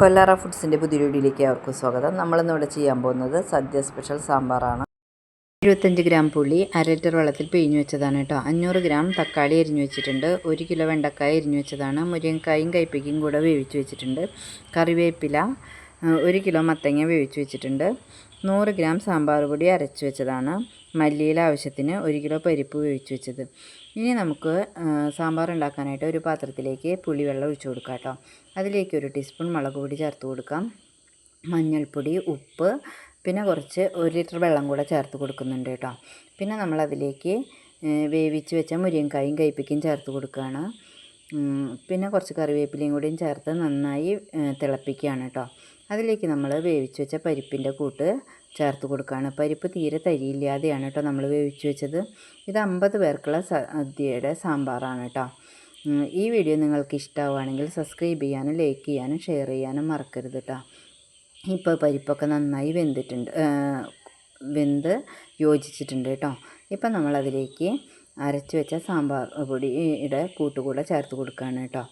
കൊല്ലാറ ഫുഡ്സിന്റെ പുതിയ വീഡിയോയിലേക്ക് അവർക്ക് സ്വാഗതം. നമ്മളിന്ന് ഇവിടെ ചെയ്യാൻ പോകുന്നത് സദ്യ സ്പെഷ്യൽ സാമ്പാറാണ്. എഴുപത്തഞ്ച് ഗ്രാം പുളി അര ലിറ്റർ വെള്ളത്തിൽ പിഴിഞ്ഞു വെച്ചതാണ് കേട്ടോ. അഞ്ഞൂറ് ഗ്രാം തക്കാളി എരിഞ്ഞു വെച്ചിട്ടുണ്ട്. ഒരു കിലോ വെണ്ടക്കായ എരിഞ്ഞു വെച്ചതാണ്. മുരിങ്ങക്കായും കയ്പ്പയ്ക്കും കൂടെ വേവിച്ച് വെച്ചിട്ടുണ്ട്. കറിവേപ്പില ഒരു കിലോ മത്തങ്ങ വേവിച്ച് വെച്ചിട്ടുണ്ട്. നൂറ് ഗ്രാം സാമ്പാർ പൊടി അരച്ച് വെച്ചതാണ്. മല്ലിയില ആവശ്യത്തിന് ഒരു കിലോ പരിപ്പ് വേവിച്ച് വെച്ചത്. ഇനി നമുക്ക് സാമ്പാർ ഉണ്ടാക്കാനായിട്ട് ഒരു പാത്രത്തിലേക്ക് പുളിവെള്ളം ഒഴിച്ചു കൊടുക്കാം കേട്ടോ. അതിലേക്ക് ഒരു ടീസ്പൂൺ മുളക് പൊടി ചേർത്ത് കൊടുക്കാം. മഞ്ഞൾപ്പൊടി ഉപ്പ് പിന്നെ കുറച്ച് ഒരു ലിറ്റർ വെള്ളം കൂടെ ചേർത്ത് കൊടുക്കുന്നുണ്ട് കേട്ടോ. പിന്നെ നമ്മളതിലേക്ക് വേവിച്ച് വെച്ച മുരിങ്ങക്കായും കയ്പ്പിക്കും ചേർത്ത് കൊടുക്കുകയാണ്. പിന്നെ കുറച്ച് കറിവേപ്പിലയും കൂടിയും ചേർത്ത് നന്നായി തിളപ്പിക്കുകയാണ് കേട്ടോ അതിലേക്ക് നമ്മൾ വേവിച്ച് വെച്ച പരിപ്പിന്റെ കൂട്ട് ചേർത്ത് കൊടുക്കുകയാണ്. പരിപ്പ് തീരെ തരിയില്ലാതെയാണ് കേട്ടോ നമ്മൾ വേവിച്ച് വെച്ചത്. ഇത് അമ്പത് പേർക്കുള്ള സദ്യയുടെ സാമ്പാറാണ് കേട്ടോ ഈ വീഡിയോ നിങ്ങൾക്ക് ഇഷ്ടമാവുകയാണെങ്കിൽ സബ്സ്ക്രൈബ് ചെയ്യാനും ലൈക്ക് ചെയ്യാനും ഷെയർ ചെയ്യാനും മറക്കരുത് കേട്ടോ ഇപ്പോൾ പരിപ്പൊക്കെ നന്നായി വെന്തിട്ടുണ്ട് വെന്ത് യോജിച്ചിട്ടുണ്ട് കേട്ടോ ഇപ്പം നമ്മളതിലേക്ക് അരച്ച് വെച്ച സാമ്പാർ പൊടിയുടെ കൂട്ടുകൂടെ ചേർത്ത് കൊടുക്കുകയാണ് കേട്ടോ.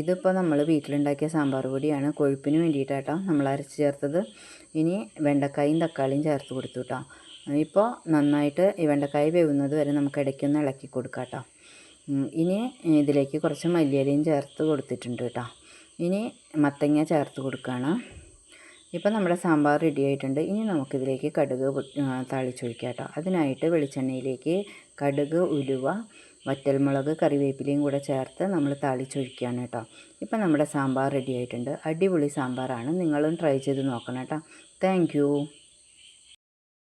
ഇതിപ്പോൾ നമ്മൾ വീട്ടിലുണ്ടാക്കിയ സാമ്പാർ പൊടിയാണ്. കൊഴുപ്പിന് വേണ്ടിയിട്ടാട്ടോ നമ്മൾ അരച്ച് ചേർത്തത്. ഇനി വെണ്ടക്കായും തക്കാളിയും ചേർത്ത് കൊടുത്തു കേട്ടോ. ഇപ്പോൾ നന്നായിട്ട് ഈ വെണ്ടക്കായ വേവുന്നത് വരെ നമുക്ക് ഇടയ്ക്കൊന്ന് ഇളക്കി കൊടുക്കാം കേട്ടോ. ഇനി ഇതിലേക്ക് കുറച്ച് മല്ലിയിലയും ചേർത്ത് കൊടുത്തിട്ടുണ്ട് കേട്ടോ. ഇനി മത്തങ്ങ ചേർത്ത് കൊടുക്കുകയാണ് ഇപ്പം നമ്മുടെ സാമ്പാർ റെഡി ആയിട്ടുണ്ട്. ഇനി നമുക്കിതിലേക്ക് കടുക് താളിച്ചൊഴിക്കാം കേട്ടോ. അതിനായിട്ട് വെളിച്ചെണ്ണയിലേക്ക് കടുക് ഉലുവ വറ്റൽമുളക് കറിവേപ്പിലയും കൂടെ ചേർത്ത് നമ്മൾ താളിച്ചൊഴിക്കുകയാണ് കേട്ടോ. ഇപ്പം നമ്മുടെ സാമ്പാർ റെഡി ആയിട്ടുണ്ട്. അടിപൊളി സാമ്പാറാണ്. നിങ്ങളും ട്രൈ ചെയ്ത് നോക്കണം കേട്ടോ. താങ്ക്